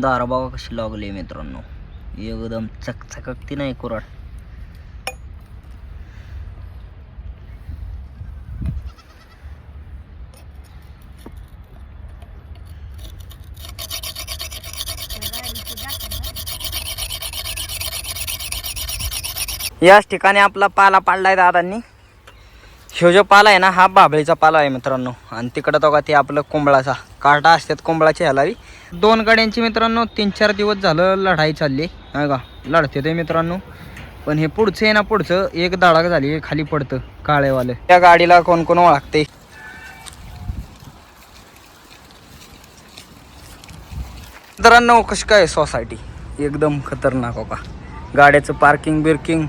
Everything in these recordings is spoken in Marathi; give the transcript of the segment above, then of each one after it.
दारा बघा कशी लागली मित्रांनो? एकदम चकचकती नाही कुराड याच ठिकाणी आपला पाला पाडलाय दादांनी. ह्यो जो पाला आहे ना हा बाभळीचा पाला आहे मित्रांनो. आणि तिकडं तो का ते आपलं कोंबळाचा. काटा असतात कोंबळाची हलावी दोन गाड्यांची मित्रांनो तीन चार दिवस झालं लढाई चालली. आहे का? लढते ते मित्रांनो. पण हे पुढचं आहे ना पुढचं. एक दाडाक झाली खाली पडतं काळेवालं. त्या गाडीला कोण कोण ओळखते? मित्रांनो कशी काय सोसायटी एकदम खतरनाक हो का? गाड्याचं पार्किंग बिर्किंग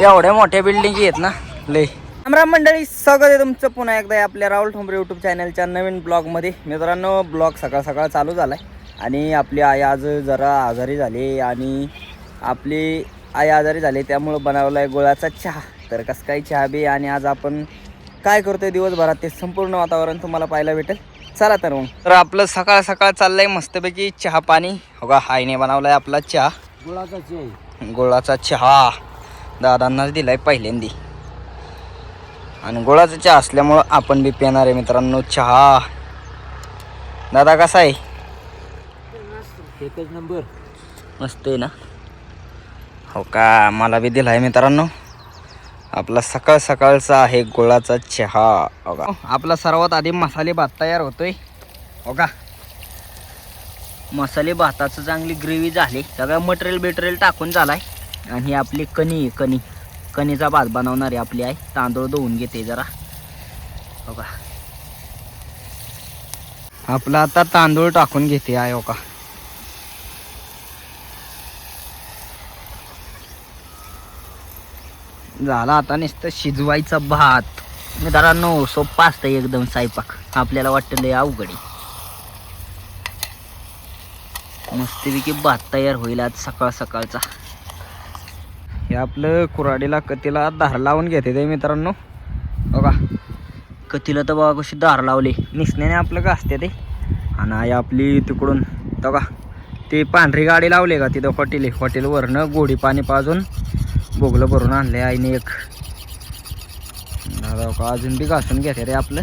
एवढ्या मोठ्या बिल्डिंग आहेत ना? लय. राम मंडळी स्वागत आहे तुमचं पुन्हा एकदा आपल्या राहुल ठोंबरे यूट्यूब चॅनलच्या नवीन ब्लॉगमध्ये मित्रांनो ब्लॉग सकाळ सकाळ चालू झाला आहे आणि आपली आई आज जरा आजारी झाली आणि आपली आई आजारी झाली त्यामुळं बनवला आहे गुळाचा चहा. तर कसं काय चहा बी आणि आज आपण काय करतोय दिवसभरात ते संपूर्ण वातावरण तुम्हाला पाहायला भेटेल. चला तर मग. तर आपलं सकाळ सकाळ चाललंय मस्तपैकी चहा पाणी. हो का आईने बनवलाय आपला चहा. गुळाचा चहा. गुळाचा चहा. दादांनाच दिलाय पहिल्यांदी. आणि गुळाचा चहा असल्यामुळं आपण बी पिणार आहे मित्रांनो चहा. दादा कसा आहे? एकच नंबर. मस्त आहे ना? हो का? मला बी दिलाय मित्रांनो. आपला सकाळ सकाळचा आहे गुळाचा चहा. हो का? आपला सर्वात आधी मसाले भात तयार होतोय. हो का? मसाले भाताचं चांगली ग्रेव्ही झाली. सगळं मटेरियल बिटेरियल टाकून झालाय. आणि ही आपली कणी आहे, कणी. कणीचा भात बनवणारी आपली आई तांदूळ धुवून घेते जरा. हो का आपला आता तांदूळ टाकून घेते आहे हो का? झाला आता नुसतं शिजवायचा भात. मित्रांनो सोप्पा असतं एकदम स्वयंपाक. आपल्याला वाटतं लय अवघड आहे. मस्तपैकी भात तयार होईल आज सकाळ सकाळचा हे आपलं कुराडीला कतीला धार लावून घेते ते मित्रांनो. बघा. कतीला तर बघा कशी धार लावली. निसण्याने आपलं का असते ते. आणि आई आपली तिकडून. बघा. ते पांढरी गाडी लावली का तिथं हॉटेल. हॉटेलवरनं गोडी पाणी पाजून बोगलं भरून आणले आईने एक. का अजून बी घासून घेते रे आपलं.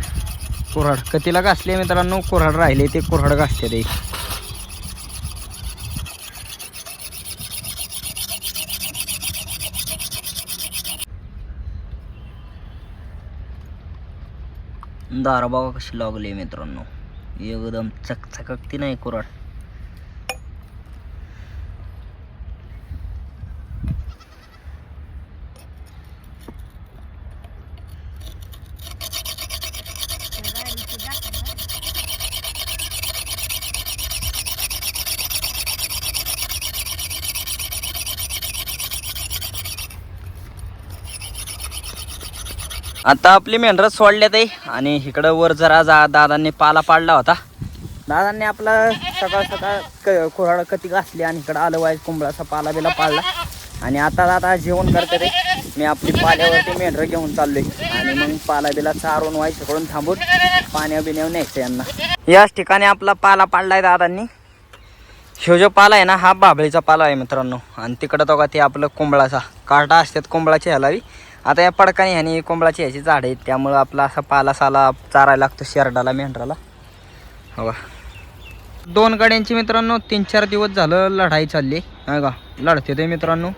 कुऱ्हाड. कतीला घासले मित्रांनो. कुऱ्हाड राहिले ते कुऱ्हाड घासते रे दारा बघा कशी लागली मित्रांनो. एकदम चकचकती नाही कुराट आता आपली मेंढरं सोडल्यात आहे. आणि इकडं वर जरा जा दादांनी पाला पाडला होता. दादांनी आपला सकाळ सकाळ क कुऱ्हाड कती घासली आणि इकडं आलं वाईज कुंबळाचा पाला बिला पाडला. आणि आता दादा जेवण करते रे मी आपली पाल्यावरती मेंढरं घेऊन चाललोय. आणि मग पाला बिला चारून वाईस इकडून थांबून पाण्या बिण्यावर न्यायचं यांना. याच ठिकाणी आपला पाला पाडलाय दादांनी. ह्यो जो पाला आहे ना हा बाभळीचा पाला आहे मित्रांनो. आणि तिकडं तो का ते आपलं कोंबळाचा. काटा असतात कोंबळाची हलावी आता या पडकाने ह्याने कोंबळाची ह्याची झाड आहेत त्यामुळं आपला असा पाला साला चारायला लागतो शेरडाला मेंढराला. हो दोन गाड्यांची मित्रांनो तीन चार दिवस झालं लढाई चालली. आहे का? लढते ते मित्रांनो.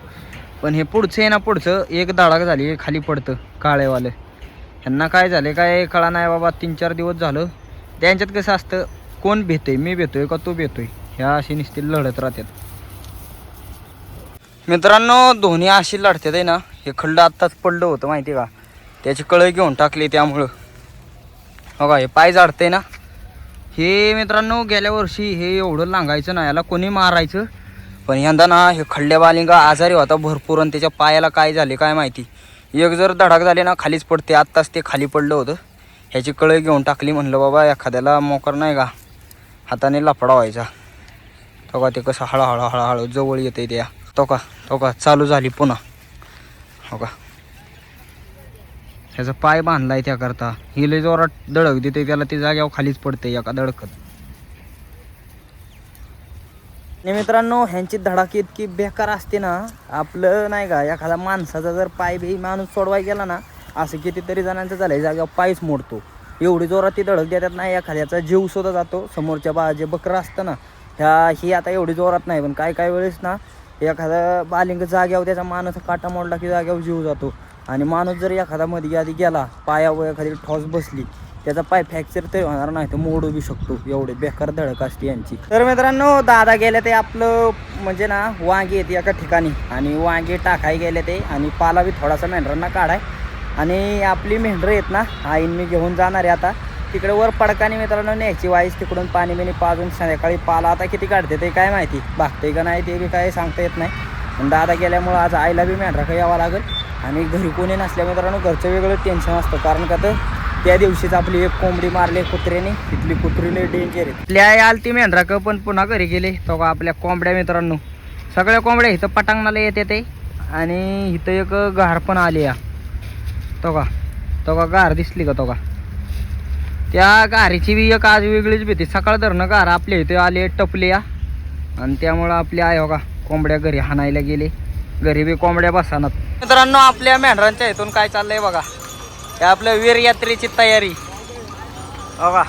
पण हे पुढचं आहे ना पुढचं एक दाडाक झाली खाली पडतं काळेवालं. ह्यांना काय झाले काय कळा नाही बाबा तीन चार दिवस झालं. त्यांच्यात कसं असतं कोण भेतोय मी भेतोय का तो भेतोय ह्या अशी नुसती लढत राहतात. मित्रांनो दोन्ही अशी लढतात आहे ना हे खंड आत्ताच पडलं होतं माहिती आहे का? त्याची कळं घेऊन टाकली त्यामुळं. हो का हे पाय जाडते ना? हे मित्रांनो गेल्या वर्षी हे एवढं लांगायचं ना याला कोणी मारायचं? पण यंदा ना हे खड्ड्या बालिंगा आजारी होता भरपूर आणि त्याच्या पायाला काय झाले काय माहिती? एक जर धडाक झाले ना खालीच पडते. आत्ताच ते खाली पडलं होतं. ह्याची कळं घेऊन टाकली म्हणलं बाबा एखाद्याला मोकर नाही का? हाताने लफडा व्हायचा. तो का ते कसं हळूहळू हळूहळू जवळ येते त्या. तो का तो का चालू झाली पुन्हा. हो का? ह्याचा पाय बांधलाय त्याकरता. ही लय जोरात दडक देते त्याला ती जाग्यावर खालीच पडते एका दडकत. आणि मित्रांनो ह्यांची धडाकी इतकी बेकार असते ना आपलं नाही का एखादा माणसाचा जर पाय बी माणूस सोडवाय गेला ना असं कितीतरी जणांचं झालंय जागेवर पायच मोडतो. एवढी जोरात ती धडक देतात नाही एखाद्याचा जीव सुद्धा जातो समोरच्या बा जे बकरं असतं ना ह्या ही आता एवढी जोरात नाही पण काय काय वेळेस ना एखादा बालिंग जाग्यावर त्याचा माणूस काटा मोडला की जाग्यावर जीव जातो. आणि माणूस जर एखादा मध्ये आधी गेला पायावर एखादी ठॉस बसली त्याचा पाय फ्रॅक्चर तरी होणार नाही तर मोडू बी शकतो. एवढे बेकार धडक असते यांची. तर मित्रांनो दादा गेले ते आपलं म्हणजे ना वांगे येते एका ठिकाणी. आणि वांगे टाकाय गेले ते आणि पाला बी थोडासा मेंढरांना काढाय. आणि आपली मेंढरं आहेत ना आईन मी घेऊन जाणार आहे आता. तिकडे वर पडकाने मित्रांनो न्यायची वाईस तिकडून पाणी बिणी पाजून संध्याकाळी पाला आता किती काढते ते काय माहिती. भागते का नाही ते बी काय सांगता येत नाही. पण दादा गेल्यामुळं आज आईला बी मेंढरा यावं लागेल. आणि घरी कोणी नसल्या मित्रांनो घरचं वेगळं टेन्शन असतं. कारण का तर त्या दिवशीच आपली एक कोंबडी मारली कुत्र्याने. तिथली कुत्रीने डेंजर आहे. आपल्या आई आलती मेंढराक पण पुन्हा घरी गेले. तो का आपल्या कोंबड्या मित्रांनो. सगळ्या कोंबड्या इथं पटांगणाला येते ते. आणि इथं एक घार पण आली या. तो का? तो का गार दिसली का तो का? त्या गारीची बी एक आज वेगळीच भीती. सकाळ धरणं गार आपल्या इथे आले टपले या. आणि त्यामुळं आपले आहे हो का कोंबड्या घरी हाणायला गेले. घरी बी कोंबड्या बसानात. मित्रांनो आपल्या मेंढरांच्या इथून काय चाललंय बघा. त्या आपल्या वीर यात्रेची तयारी. हो बघा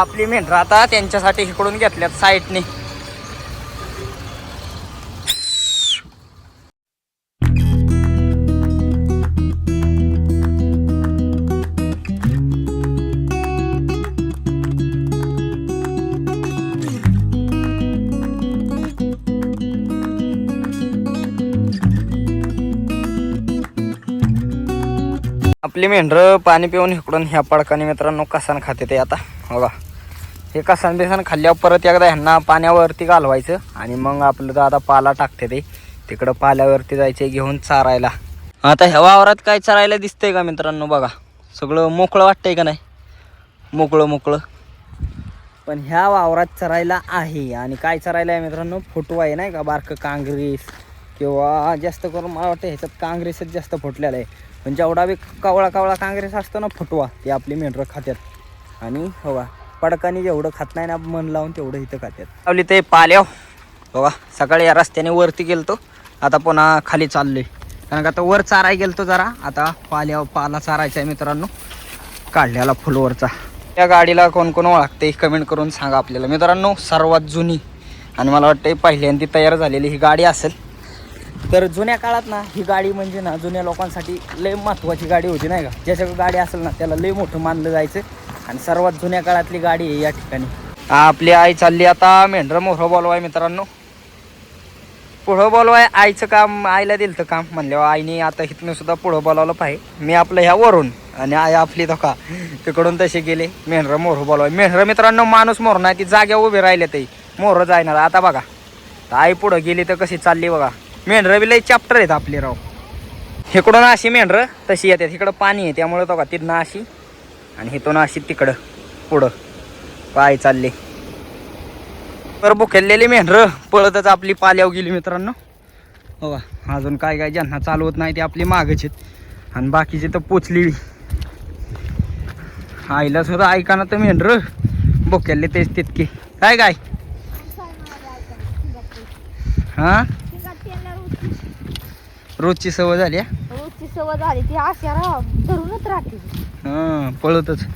आपली मेंढरं आता त्यांच्यासाठी इकडून घेतल्यात साईटने. आपली मेंढरं पाणी पिऊन इकडून ह्या पडकाने मित्रांनो कसान खाते ते आता. हो बघा हे कसान बिसान खाल्ल्यावर परत एकदा ह्यांना पाण्यावरती घालवायचं आणि मग आपलं तर आता पाला टाकते ते. तिकडं पाल्यावरती जायचे घेऊन चारायला. आता ह्या वावरात काय चरायला दिसतंय का मित्रांनो बघा? सगळं मोकळं वाटतंय का नाही? मोकळं मोकळं. पण ह्या वावरात चरायला आहे आणि काय चरायला आहे मित्रांनो? फोटो आहे नाही का? बारकं काँग्रेस किंवा जास्त करून मला वाटतं ह्याच्यात काँग्रेसच जास्त फुटलेला आहे. पण जेवढा बी कावळा कावळा काँग्रेस असतो ना फुटवा ते आपली मेंढरं खात्यात. आणि हो हवा पडकानी जेवढं खात नाही ना मन लावून तेवढं इथं खात्यात. लावली ते पाल्याव हो बघा सकाळी या रस्त्याने वरती गेलतो. आता पुन्हा खाली चाललोय. कारण का आता वर चाराय गेलतो जरा. आता पाल्या पाला चारायचा आहे मित्रांनो. काढलेला फुलवरचा. त्या गाडीला कोण कोण ओळखते कमेंट करून सांगा आपल्याला. मित्रांनो सर्वात जुनी आणि मला वाटतं पहिल्यांदी तयार झालेली ही गाडी असेल. तर जुन्या काळात ना ही गाडी म्हणजे ना जुन्या लोकांसाठी लय महत्त्वाची गाडी होती नाही का? ज्याच्या गाडी असेल ना त्याला लय मोठं मानलं जायचं. आणि सर्वात जुन्या काळातली गाडी आहे या ठिकाणी. आपली आई चालली आता मेंढरं मोहरं बोलवाय मित्रांनो. पुढं बोलवाय आईचं काम आईला दिलं काम म्हणल्यावर आईने आता इथनं सुद्धा पुढं बोलावलं पाहिजे. मी आपलं ह्या वरून आणि आई आपली धोका. तिकडून तसे गेले मेंढरं मोहर बोलवाय. मेंढरं मित्रांनो माणूस मोहर नाही ती जाग्या उभे राहिले ते मोहरं जायणार. आता बघा. आई पुढं गेली तर कशी चालली बघा. मेंढरं बी लई चॅप्टर आहेत आपली राव. इकडून अशी मेंढरं? तशी येतात. इकडं पाणी आहे. त्यामुळे तो का तिथनं अशी आणि इथून अशी तिकडं. पुढं. पाय चालले. तर बुकेलेली मेंढरं पळतच आपली पाल्याव गेली मित्रांनो. हो बघा अजून काय काय ज्यांना चालवत नाही ते आपली मागच आहेत. आणि बाकीचे तर पोचली. आईला सुद्धा ऐका ना तर मेंढरं. बुकेले तेच तितके. काय काय? हां? रोजची सवय झाली हा? रोजची सवय झाली ती राहा धरूनच राहते. हं पळतच.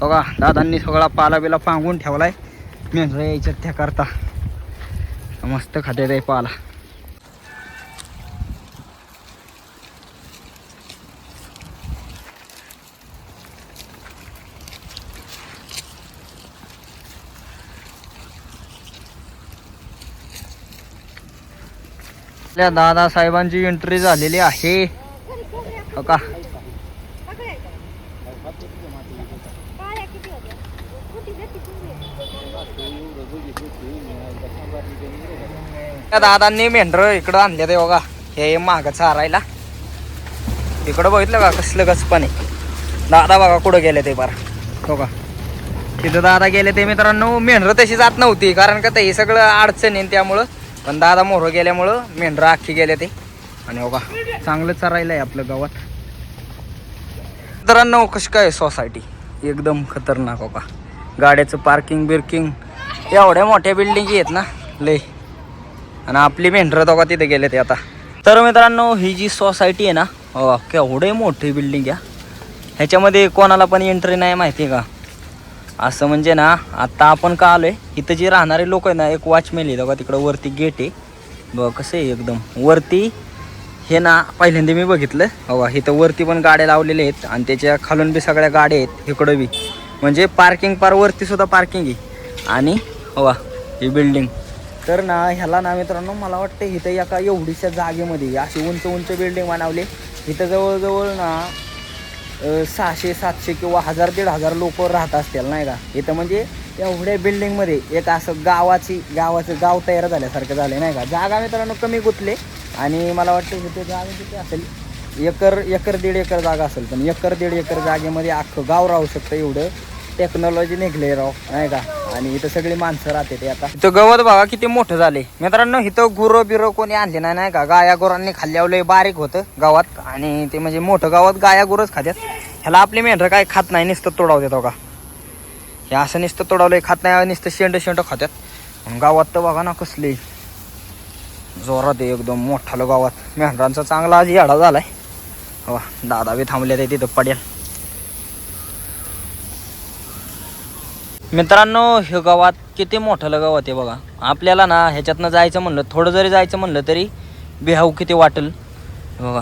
बघा दादांनी सगळा पाला बिला पांगून ठेवलाय. मेंढरं यायच्यात त्या करता. मस्त खाते ते पाला. आपल्या दादासाहेबांची एंट्री झालेली आहे. हो का? त्या दादांनी मेंढर इकडं आणले ते बघा. हे माग चारायला. इकडं बघितलं का? कसलं कस पण आहे दादा बघा कुठं गेले ते बरं. हो का? तिथं दादा गेले ते मित्रांनो मेंढरं तशी जात नव्हती कारण का ते हे सगळं अडचण आहे त्यामुळं पण दादा मोहरं गेल्यामुळं मेंढर अख्खी गेले ते. आणि बघा चांगलं चरायला आहे आपलं गावात. मित्रांनो कशी काय सोसायटी एकदम खतरनाक हो गाड्याचं पार्किंग बिर्किंग एवढ्या मोठ्या बिल्डिंगी आहेत ना लय. आणि आपली मेंढरं दोघा तिथे गेले ते आता. तर मित्रांनो ही जी सोसायटी आहे ना केवढे मोठी बिल्डिंग आहे ह्याच्यामध्ये कोणाला पण एंट्री नाही माहिती आहे का? असं म्हणजे ना आता आपण का आलोय? इथं जे राहणारे लोक आहे ना एक वॉचमॅन आहे. बघा तिकडं वरती गेट आहे. बघ कसं आहे एकदम. वरती हे ना पहिल्यांदा मी बघितलं. हवा इथं वरती पण गाड्या लावलेल्या आहेत. आणि त्याच्या खालून बी सगळ्या गाड्या आहेत. इकडं बी. म्हणजे पार्किंग पार वरती सुद्धा पार्किंग आहे. आणि हवा ही बिल्डिंग तर ना ह्याला ना मित्रांनो मला वाटतं इथं एका एवढीशा जागेमध्ये अशी उंच उंच बिल्डिंग बनवली. इथं जवळजवळ ना सहाशे सातशे किंवा हजार दीड हजार लोक राहत असतील नाही का? इथं म्हणजे एवढ्या बिल्डिंगमध्ये एक असं गावाची गावाचं गाव तयार झाल्यासारखं झालं नाही का? जागा मित्रांनो कमी गुतले आणि मला वाटतं इथे जागा किती असेल? एकर एकर दीड एकर जागा असेल पण एकर दीड एकर जागेमध्ये अख्खं गाव राहू शकतं एवढं. टेक्नॉलॉजी निघले राव नाही का? आणि इथं सगळी माणसं राहते ते आता. इथं गवत बघा किती मोठं झाले. मित्रांनो इथं गुरं बिरं कोणी आणले नाही नाही का? गाया गुरांनी खाल्ल्यावलं बारीक होतं गावात. आणि ते म्हणजे मोठं गावात गाया गुरच खात्यात. ह्याला आपली मेंढरं काय खात नाही नुसतं तोडावतात देतो का? हे असं नुसतं तोडावलं खात नाही नुसतं शेंड शेंड खात्यात. गावात तर बघा ना कसले. जोरात आहे एकदम मोठालं गावात. मेंढरांचा चांगला आज झाला झालाय. हवा दादा बी थांबले ते तिथं पडेल. मित्रांनो हे गावात किती मोठं गावात आहे बघा. आपल्याला ना ह्याच्यातनं जायचं म्हणलं थोडं जरी जायचं म्हणलं तरी बेहाऊ किती वाटेल. बघा.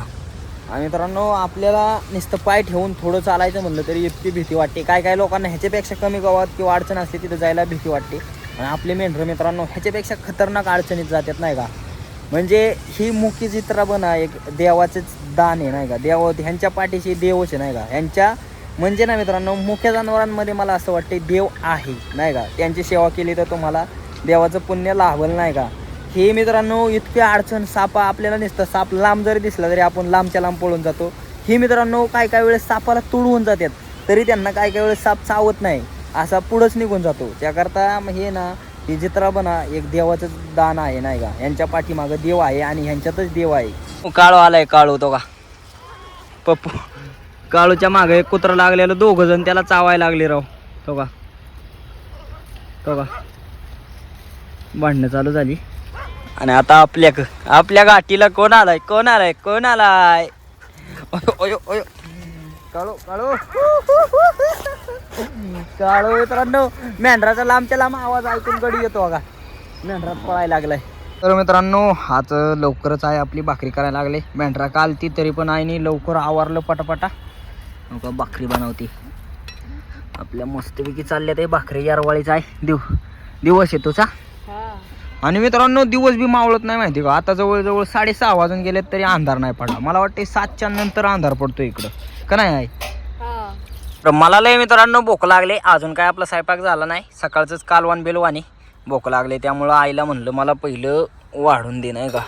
आणि मित्रांनो आपल्याला नुसतं पाय ठेवून थोडं चालायचं म्हणलं तरी इतकी भीती वाटते. काय काय लोकांना ह्याच्यापेक्षा कमी गावात किंवा अडचण असते तिथं जायला भीती वाटते. आणि आपले मेंढरं मित्रांनो ह्याच्यापेक्षा खतरनाक अडचणीत जातात नाही का? म्हणजे ही मुखी चित्रा बना एक देवाचेच दान आहे नाही का? देव ह्यांच्या पाठीशी देवच आहे नाही का? ह्यांच्या म्हणजे ना मित्रांनो मुख्य जनावरांमध्ये मला असं वाटते देव आहे नाही का? त्यांची सेवा केली तर तुम्हाला देवाचं पुण्य लाभल नाही का? हे मित्रांनो इतके अडचण सापा आपल्याला नसतं साप लांब जरी दिसला तरी आपण लांबच्या लांब पळून जातो. हे मित्रांनो काय काय वेळेस सापाला तुडवून जातात तरी त्यांना काय काय वेळेस साप चावत नाही. असा पुढंच निघून जातो. त्याकरता हे ना ही चित्रा बना एक देवाचं दान आहे नाही का? यांच्या पाठीमागं देव आहे आणि ह्यांच्यातच देव आहे. काळो आलाय काळू तो का? पप्पू. काळूच्या मागे एक कुत्रा लागलेलं दोघ जण त्याला चावायला लागले राव. तो का तो का भांडणं चालू झाली. आणि आता आपल्या आपल्या गाठीला कोण आलाय? कोण आलाय? कोण आलाय? ओयो ओयो काळू काळू. काळू मित्रांनो मेंढराचा लांबच्या लांब आवाज ऐकून गडी येतो अगा मेंढरात पळायला लागलाय. तर मित्रांनो आज लवकरच आहे आपली भाकरी करायला लागले. मेंढरा काल ती तरी पण आईने लवकर आवारलं पटापटा. नका भाकरी बनवते. आपल्या मस्तपैकी चालल्या ते भाकरी यारवाळीच आहे. दिव दिवस आहे तुझा. आणि मित्रांनो दिवस बी मावळत नाही माहिती का? आता जवळजवळ साडेसहा वाजून गेलेत तरी अंधार नाही पडला. मला वाटते सातच्या नंतर अंधार पडतो इकडं. का नाही आहे तर मला लय मित्रांनो भूक लागले. अजून काय आपला स्वयंपाक झाला नाही. सकाळचंच कालवान बेलवानी भूक लागले त्यामुळं आईला म्हणलं मला पहिलं वाढून दे नाही का?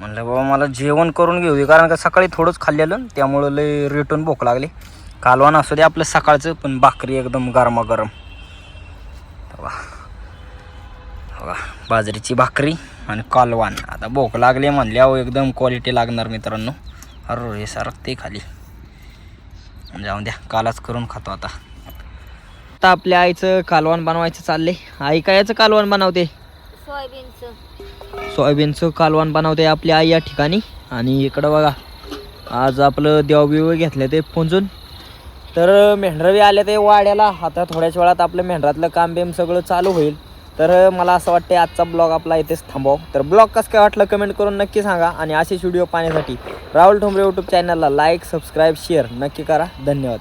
म्हणलं बाबा मला जेवण करून घेऊ दे. कारण का सकाळी थोडंच खाल्लेलं त्यामुळं लय रिटर्न भूक लागली. कालवान असू दे आपलं सकाळचं पण भाकरी एकदम गरमागरम. बघा. बाजरीची भाकरी आणि कालवान आता भूक लागली म्हणल्यावर एकदम क्वालिटी लागणार मित्रांनो. अरे हे ते खाली. जाऊन द्या कालाच करून खातो आता. आता आपल्या आईचं कालवान बनवायचं चाललंय. आई काय याचं कालवान बनवते? सोयाबीनचं. सोयाबीनचं कालवण बनवते आपली आई या ठिकाणी. आणि इकडं बघा आज आपलं देवबिव घेतलं ते पुंजून. तर मेंढरवी आले ते वाड्याला. आता थोड्याच वेळात आपलं मेंढरातलं काम बिम सगळं चालू होईल. तर मला असं वाटतं आजचा ब्लॉग आपला इथेच थांबव. तर ब्लॉग कसं काय वाटलं कमेंट करून नक्की सांगा. आणि असेच व्हिडिओ पाहण्यासाठी राहुल ठोंबरे यूट्यूब चॅनलला लाईक सबस्क्राईब शेअर नक्की करा. धन्यवाद.